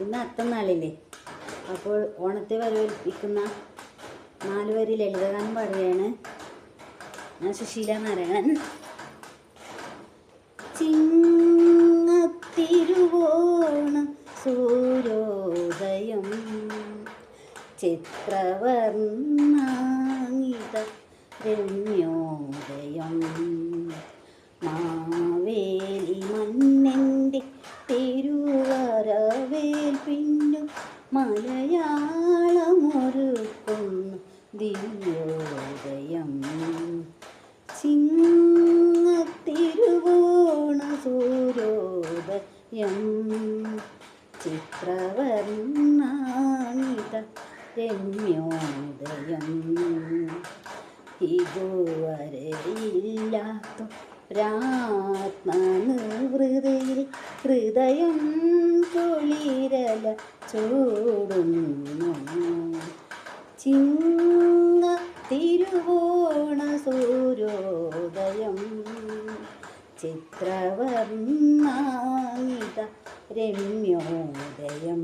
ഇന്ന് അത്തനാളില്ലേ അപ്പോൾ ഓണത്തെ വരവേൽപ്പിക്കുന്ന നാല് വരി ലളിതഗാനം പാടുകയാണ് ഞാൻ സുശീല നാരായണൻ. ചിങ്ങത്തിരുവോണ സൂര്യോദയം ചിത്രവർണാങ്ങിത രമ്യോദയം മാവേലി മലയാളമൊരുക്കുന്നു ദിവ്യോദയം ചിങ്ങത്തിരുവോണ സൂര്യോദയം. ചിത്രവർണാനിത രമ്യോദയം. ഇതുവരെയില്ലാത്ത രാത്മനു രാത്മനിവൃതയിൽ ഹൃദയം തൊളിരല ചൂടുന്നു. ചിങ്ങ തിരുവോണ സൂര്യോദയം ചിത്രവർണാനിത രമ്യോദയം.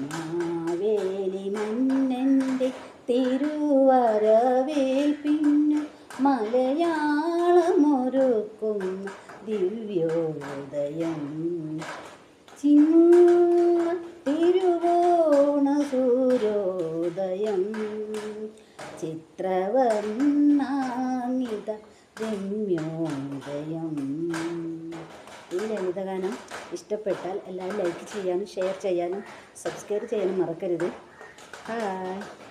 മാവേലി മന്നന്റെ തിരുവരവേൽപ്പിന്നു മലയാളമൊരുക്കുന്ന ദിവ്യോദയം. ചിങ്ങ സൂര്യോദയം ചിത്രവർണാനിത രമ്യോദയം. ഈ ലളിതഗാനം ഇഷ്ടപ്പെട്ടാൽ എല്ലാവരും ലൈക്ക് ചെയ്യാനും ഷെയർ ചെയ്യാനും സബ്സ്ക്രൈബ് ചെയ്യാനും മറക്കരുത്. ഹായ്